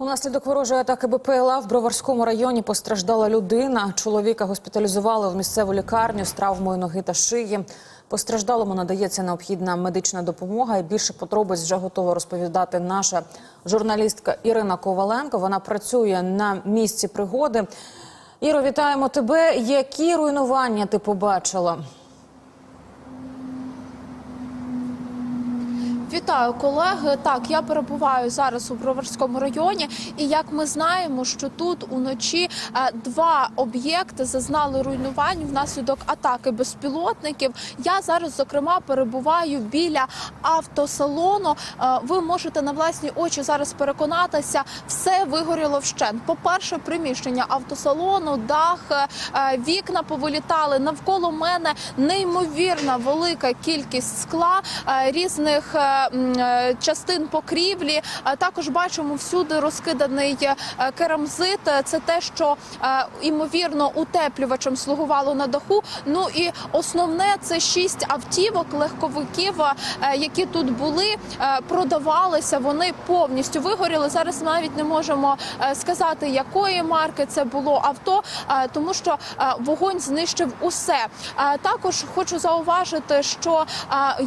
Унаслідок ворожої атаки БПЛА в Броварському районі постраждала людина. Чоловіка госпіталізували в місцеву лікарню з травмою ноги та шиї. Постраждалому надається необхідна медична допомога. І більше подробиць вже готова розповідати наша журналістка Ірина Коваленко. Вона працює на місці пригоди. Іро, вітаємо тебе. Які руйнування ти побачила? Вітаю колеги. Так, я перебуваю зараз у Броварському районі, і як ми знаємо, що тут уночі е, два об'єкти зазнали руйнувань внаслідок атаки безпілотників. Я зараз зокрема перебуваю біля автосалону. Е, Ви можете на власні очі зараз переконатися, все вигоріло вщент. По перше, приміщення автосалону, дах, е, вікна повилітали. Навколо мене неймовірна велика кількість скла різних. Е, частин покрівлі. Е, Також бачимо всюди розкиданий е, керамзит. Це те, що ймовірно утеплювачем слугувало на даху. Ну і основне це шість автівок легковиків, які тут були, продавалися. Вони повністю вигоріли. Зараз навіть не можемо сказати, якої марки це було авто, тому що вогонь знищив усе. Також хочу зауважити, що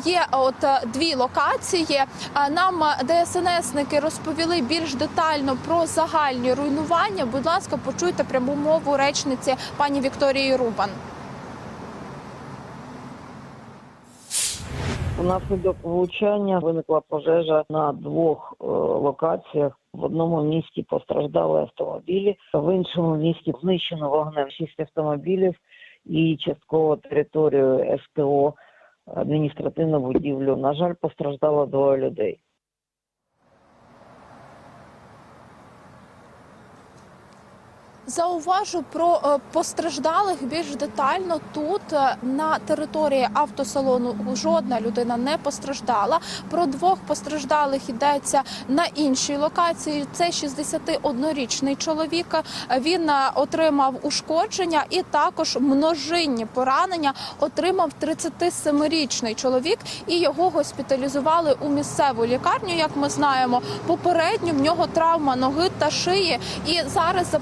є от дві локації. Е, Нам е, ДСНСники розповіли більш детально про загальні руйнування. Будь ласка, почуйте пряму мову речниці пані Вікторії Рубан. Внаслідок влучання виникла пожежа на двох е, локаціях. В одному місті постраждали автомобілі, в іншому місті знищено вогнем шість автомобілів і частково територію СТО адміністративну будівлю. На жаль, постраждало двоє людей. Зауважу про е, постраждалих більш детально. Тут е, на території автосалону жодна людина не постраждала. Про двох постраждалих йдеться на іншій локації. Це 61-річний чоловік. Він е, отримав ушкодження і також множинні поранення отримав 37-річний чоловік, і його госпіталізували у місцеву лікарню. Як ми знаємо, попередньо в нього травма ноги та шиї. І зараз за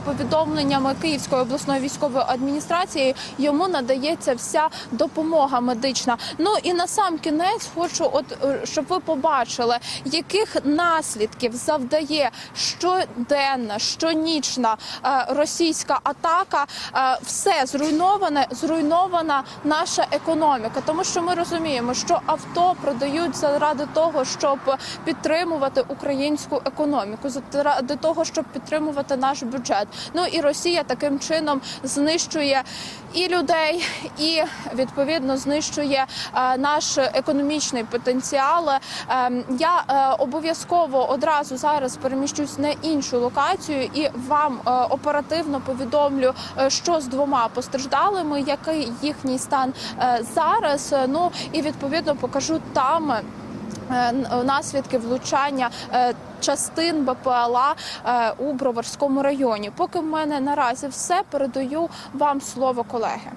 повідомленнями Київської обласної військової адміністрації йому надається вся допомога медична. Ну і на сам кінець хочу, от е, щоб ви побачили, яких наслідків завдає щоденна, щонічна е, російська атака. Е, Все зруйноване, зруйнована наша економіка, тому що ми розуміємо, що авто продають заради того, щоб підтримувати українську економіку, заради того, щоб підтримувати наш бюджет. Ну і Росія таким чином знищує і людей, і відповідно знищує е, наш економічний потенціал. Е, я е, обов'язково одразу зараз переміщусь на іншу локацію і вам оперативно повідомлю, що з двома постраждалими, який їхній стан зараз. Ну і відповідно покажу там. Е, наслідки влучання е, частин БПЛА е, у Броварському районі. Поки в мене наразі все передаю вам слово колеги.